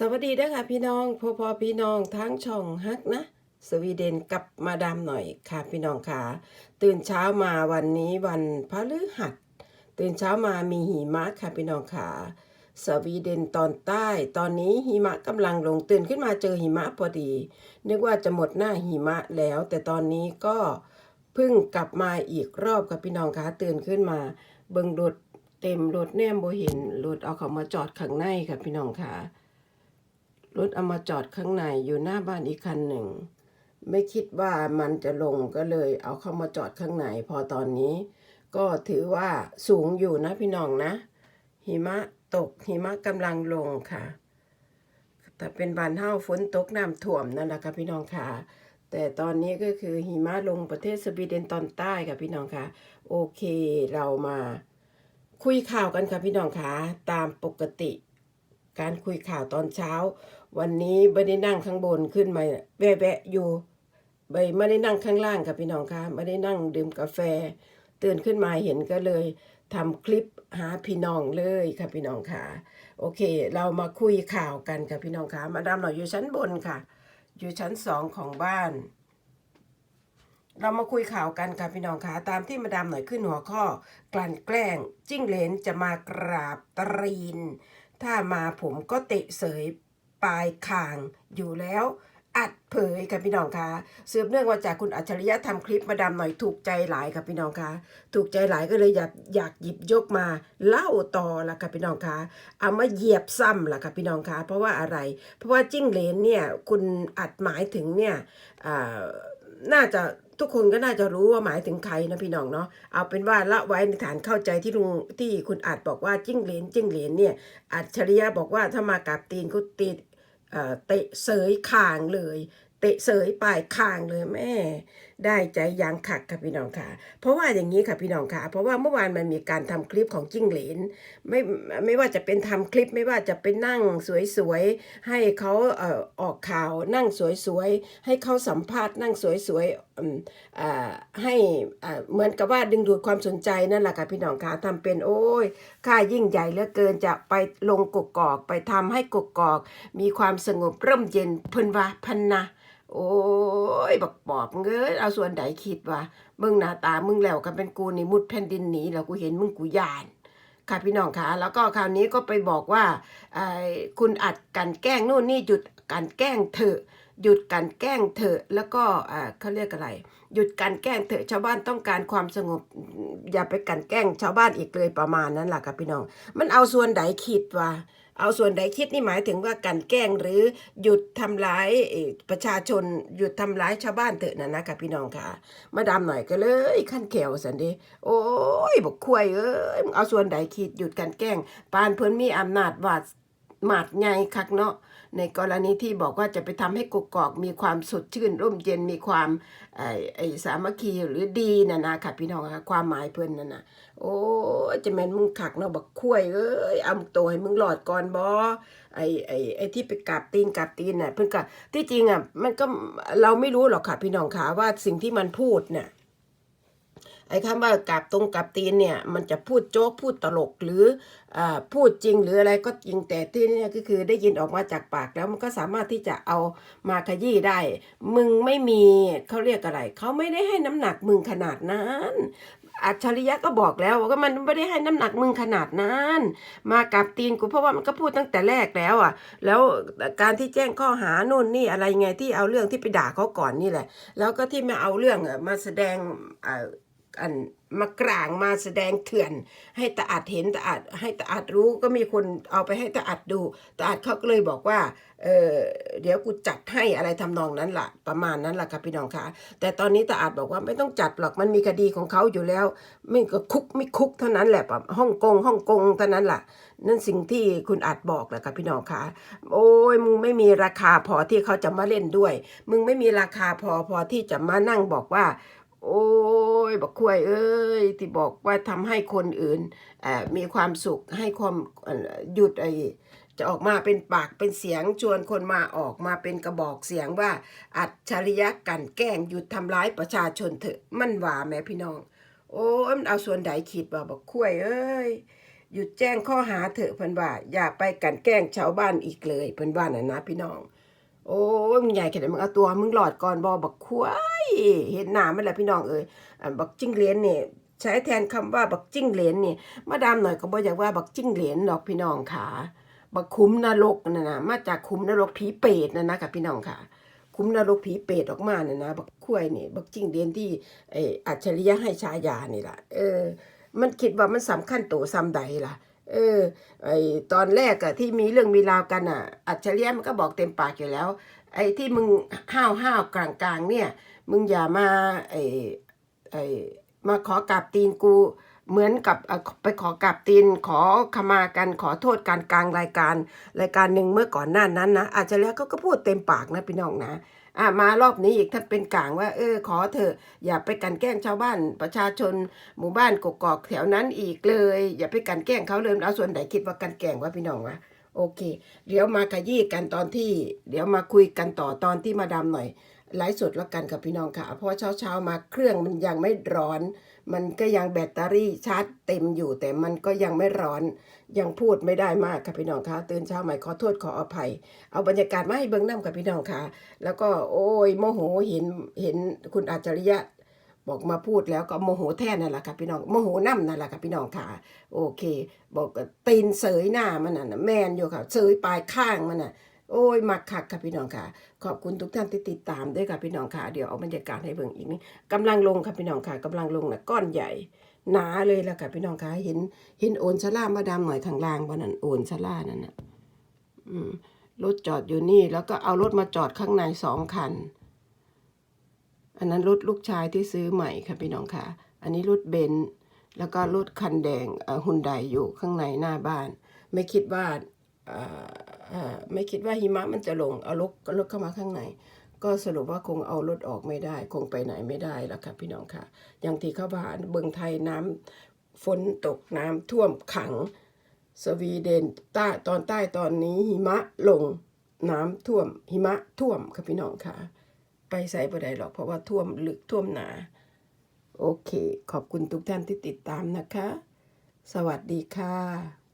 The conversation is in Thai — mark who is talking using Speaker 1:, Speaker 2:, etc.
Speaker 1: สวัสดีนะคะพี่น้องพ่อพ่อพี่น้องทั้งช่องฮักนะ สวีเดนกับมาดามหน่อยค่ะพี่น้องค่ะ ตื่นเช้ามาวันนี้วันพฤหัส ตื่นเช้ามามีหิมะค่ะพี่น้องค่ะ สวีเดนตอนใต้ ตอนนี้หิมะกำลังลงตื่นขึ้นมาเจอหิมะพอดี นึกว่าจะหมดหน้าหิมะแล้ว แต่ตอนนี้ก็เพิ่งกลับมาอีกรอบค่ะพี่น้องค่ะตื่นขึ้นมา เบิงรถเต็มรถแนมโบเห็นรถเอาเขามาจอดข้างในค่ะพี่น้องค่ะ รถเอามาจอดข้างในอยู่หน้าบ้านอีกคันหนึ่ง ไม่คิดว่ามันจะลงก็เลยเอาเข้ามาจอดข้างในพอตอนนี้ ก็ถือว่าสูงอยู่นะพี่น้องนะ หิมะตกหิมะกำลังลงค่ะ แต่เป็นบานเฮาฝนตกน้ำท่วมนั่นแหละค่ะพี่น้องค่ะ แต่ตอนนี้ก็คือหิมะลงประเทศสวีเดนตอนใต้ค่ะพี่น้องค่ะ โอเคเรามา คุยข่าวกันค่ะพี่น้องค่ะตามปกติ การคุยข่าวตอนเช้า วันนี้ไม่ได้นั่งข้างบนขึ้นมาแวะๆอยู่ไม่ได้นั่งข้างล่างค่ะพี่น้องค่ะไม่ได้นั่งดื่มกาแฟ ตื่นขึ้นมาเห็นก็เลยทำคลิปหาพี่น้องเลยค่ะพี่น้องค่ะ โอเค เรามาคุยข่าวกันค่ะพี่น้องค่ะ มาดามหน่อยอยู่ชั้นบนค่ะ อยู่ชั้นสองของบ้าน เรามาคุยข่าวกันค่ะพี่น้องค่ะ ตามที่มาดามหน่อยขึ้นหัวข้อ กลั่นแกล้งจิ้งเหลนจะมากราบตรีน ถ้ามาผมก็เตะเสยปลายคางอยู่แล้วอัดเผยค่ะพี่น้องคะสืบเนื่องมาจากคุณอัจฉริยะทำคลิปมาดามหน่อยถูกใจหลายค่ะพี่น้องคะถูกใจหลายก็เลยอยากอยากหยิบยกมาเล่าต่อละค่ะพี่น้องคะเอามาเหยียบซ้ำละค่ะพี่น้องคะเพราะว่าอะไร เพราะว่าจิ้งเหลนเนี่ยคุณอัดหมายถึงเนี่ยอ่าน่าจะ ทุกคนก็น่าจะรู้ว่าหมายถึงใครนะพี่น้องเนาะเอาเป็นว่าละไว้ในฐานเข้าใจที่ลุงที่คุณอาจบอกว่าจิ้งเหลนจิ้งเหลนเนี่ยอัจฉริยะบอกว่าถ้ามากับตีนก็ตีอ่อเตะเสยคางเลย เตะเสยปลายคางเลยแม่ ได้ใจยังขักค่ะพี่น้องค่ะ เพราะว่าอย่างนี้ค่ะพี่น้องค่ะ เพราะว่าเมื่อวานมันมีการทำคลิปของจิ้งเหลนไม่ไม่ว่าจะเป็นทำคลิปไม่ว่าจะเป็นนั่งสวยๆให้เขาเอ่อออกข่าวนั่งสวยๆให้เขาสัมภาษณ์นั่งสวยๆอืมอ่าให้อ่าเหมือนกับว่าดึงดูดความสนใจนั่นแหละค่ะพี่น้องค่ะทำเป็นโอ้ยค่ายิ่งใหญ่เหลือเกินจะไปลงกกอกไปทำให้กกอก มีความสงบร่มเย็นเพิ่นว่าพันนะ โอ้ยบักปอบเงยเอาส่วนใดคิดว่ามึงหน้าตามึงแล้วกันเป็นกูนี่มุดแผ่นดินหนีแล้วกูเห็นมึงกูยานค่ะพี่น้องคะแล้วก็คราวนี้ก็ไปบอกว่าอคุณอัดกันแกล้งนู่นนี่หยุดกันแกล้งเถอะหยุดกันแกล้งเถอะแล้วก็เอ่อเขาเรียกอะไร หยุดกันแกล้งเถอะชาวบ้านต้องการความสงบ อย่าไปกันแกล้งชาวบ้านอีกเลยประมาณนั้นแหละค่ะพี่น้อง มันเอาส่วนใดคิดว่า เอาส่วนใดคิดนี่หมายถึงว่ากันแกล้งหรือหยุดทำร้ายประชาชนหยุดทำร้ายชาวบ้านเถอะนะนะคะพี่น้องค่ะ มาดามหน่อยก็เลยขั้นแขวสันดีโอ้ยบอกคุยเอ้ยเอาส่วนใดคิดหยุดกันแกล้งปานเพิ่นมีอำนาจวาดหมาดไงคักเนาะ ในกรณีที่บอกว่าจะไปทำให้กกอกมีความสดชื่น ร่มเย็นมีความไอ้ไอสามัคคีหรือดีนะนะค่ะพี่น้องค่ะความหมายเพิ่อนนั่นน่ะโอ้จะแมนมึงขักเนาะบักคุยเอ้ยเอาตัวให้มึงหลอดก่อนบ่ไอ้ไอ้ไอ้ที่ไปกราบตีนกราบตีนน่ะเพิ่อนก็ที่จริงอะมันก็เราไม่รู้หรอกค่ะพี่น้องค่ะว่าสิ่งที่มันพูดเนี่ย ไอ้คำว่ากราบตรงกราบตีนเนี่ย มันจะพูดโจ๊กพูดตลกหรืออพูดจริงหรืออะไรก็จริงแต่ที่นี่ก็คือได้ยินออกมาจากปากแล้วมันก็สามารถที่จะเอามาขยี้ได้ มึงไม่มีเขาเรียกอะไรเขาไม่ได้ให้น้ำหนักมึงขนาดนั้นอัจฉริยะก็บอกแล้วว่ามันไม่ได้ให้น้ำหนักมึงขนาดนั้น มากับตีนกูเพราะว่ามันก็พูดตั้งแต่แรกแล้วอะ แล้วการที่แจ้งข้อหาโน่นนี่อะไรไงที่เอาเรื่องที่ไปด่าเขาก่อนนี่แหละ แล้วก็ที่มาเอาเรื่องมาแสดงอ่า อันมากลางมาแสดงเถื่อน ให้ตาอัดเห็นตาอัดให้ตาอัดรู้ก็มีคนเอาไปให้ตาอัดดูตาอัดเขาก็เลยบอกว่าเออเดี๋ยวกูจัดให้อะไรทำนองนั้นล่ะ ประมาณนั้นล่ะครับพี่น้องคะแต่ตอนนี้ตาอัดบอกว่าไม่ต้องจัดหรอกมันมีคดีของเขาอยู่แล้ว ไม่ก็คุกไม่คุกเท่านั้นแหละแบบฮ่องกงฮ่องกงเท่านั้นล่ะ นั่นสิ่งที่คุณอัดบอกแหละครับพี่น้องคะโอ้ยมึงไม่มีราคาพอที่เขาจะมาเล่นด้วย มึงไม่มีราคาพอพอที่จะมานั่งบอกว่า โอ้ยบอกคุยเอ้ยที่บอกว่าทำให้คนอื่นเอ่อมีความสุขให้ความหยุดไอจะออกมาเป็นปากเป็นเสียงชวนคนมาออกมาเป็นกระบอกเสียงว่า อัจฉริยะกันแกล้งหยุดทำร้ายประชาชนเถอะมันว่าแม่พี่น้อง โอ้มันเอาส่วนใดคิดว่าบอกคุยเอ้ยหยุดแจ้งข้อหาเถอะเพิ่นว่า อย่าไปกันแกล้งชาวบ้านอีกเลยเพิ่นว่าน่ะนะพี่น้อง โอ้มึงใหญ่แค่ไหนมึงเอาตัวมึงหลอดก่อนบอบักควาย เห็นหน้ามันแหละพี่น้องเอ้ยอันบักจิ้งเหลนเนี่ยใช้แทนคำว่าบักจิ้งเหลนนี่ยมาดามหน่อยก็บ่อยากว่าบักจิ้งเหลนดอกพี่น้องค่ะบักคุ้มนรกนะนะมาจากคุ้มนรกผีเปรตนะนะค่ะพี่น้องค่ะ คุ้มนรกผีเปรตออกมาน่ะนะบักควายนี่ยบักจิ้งเหลนที่ไอ้อัจฉริยะให้ฉายานี่แหละเออ มันคิดว่ามันสำคัญโตซ้ำใดล่ะเออไอตอนแรกอะที่มีเรื่องมีราวกันอะอัจฉริยะมันก็บอกเต็มปากอยู่แล้ว ไอ้ที่มึงห้าวห้าวกลางกลางๆเนี่ย มึงอย่ามาไอ้ไอ้มาขอกราบตีนกู เหมือนกับไปขอกราบตีนขอขมากันขอโทษการกลางรายการรายการหนึ่งเมื่อก่อนหน้านั้นนะอาจจะแล้วก็ก็พูดเต็มปากนะพี่น้องนะอะมารอบนี้อีกท่านเป็นกลางว่า เออ ขอเถอะ อย่าไปกันแกล้งชาวบ้านประชาชน หมู่บ้านกกอกแถวนั้นอีกเลย อย่าไปกันแกล้งเขาเลยเอาส่วนไหนคิดว่ากันแกล้งว่าพี่น้องวะ โอเค เดี๋ยวมาขยี้กันตอนที่ เดี๋ยวมาคุยกันต่อตอนที่มาดามหน่อยไลฟ์สดแล้วกันกับพี่น้องค่ะ เพราะว่าเช้าเช้ามาเครื่องมันยังไม่ร้อน มันก็ยังแบตเตอรี่ชาร์จเต็มอยู่ แต่มันก็ยังไม่ร้อน ยังพูดไม่ได้มากค่ะพี่น้องคะตื่นเช้าใหม่ขอโทษขออภัย เอาบรรยากาศมาให้เบิ้งน้ำกับพี่น้องค่ะ แล้วก็โอ้ยโมโหเห็นเห็นคุณอัจริยะ บอกมาพูดแล้วก็โมโหแท่นั่นแหละค่ะพี่น้องโมโหน้ำนั่นแหละค่ะพี่น้องค่ะ โอเค บอกตีนเสยหน้ามันน่ะแมนอยู่ค่ะเสยปลายข้างมันน่ะโอ้ยมักคักค่ะพี่น้องค่ะ ขอบคุณทุกท่านที่ติดตามด้วยค่ะพี่น้องค่ะ เดี๋ยวเอาบรรยากาศให้เบิ่งอีกนี่กำลังลงค่ะพี่น้องค่ะกำลังลงนะก้อนใหญ่หนาเลยล่ะค่ะพี่น้องค่ะเห็นเห็นโอนชะล่ามาดามหน่อยข้างล่างบ้านั่นโอนชะล่านั่นน่ะอืมรถจอดอยู่นี่ แล้วก็เอารถมาจอดข้างในสองคัน อันนั้นรถลูกชายที่ซื้อใหม่ค่ะพี่น้องค่ะ อันนี้รถเบนซ์แล้วก็รถคันแดงฮุนไดอยู่ข้างในหน้าบ้าน ไม่คิดว่าไม่คิดว่าหิมะมันจะลง เอารถรถเข้ามาข้างใน ก็สรุปว่าคงเอารถออกไม่ได้ คงไปไหนไม่ได้แล้วค่ะพี่น้องค่ะ อย่างที่เขาว่าเบืองไทยน้ำฝนตกน้ำท่วมขัง สวีเดนใต้ตอนใต้ตอนนี้หิมะลงน้ำท่วมหิมะท่วมค่ะพี่น้องค่ะ ไปใส่บ่ได้หรอกเพราะว่าท่วมลึกท่วมหนา โอเค ขอบคุณทุกท่านที่ติดตามนะคะ สวัสดีค่ะ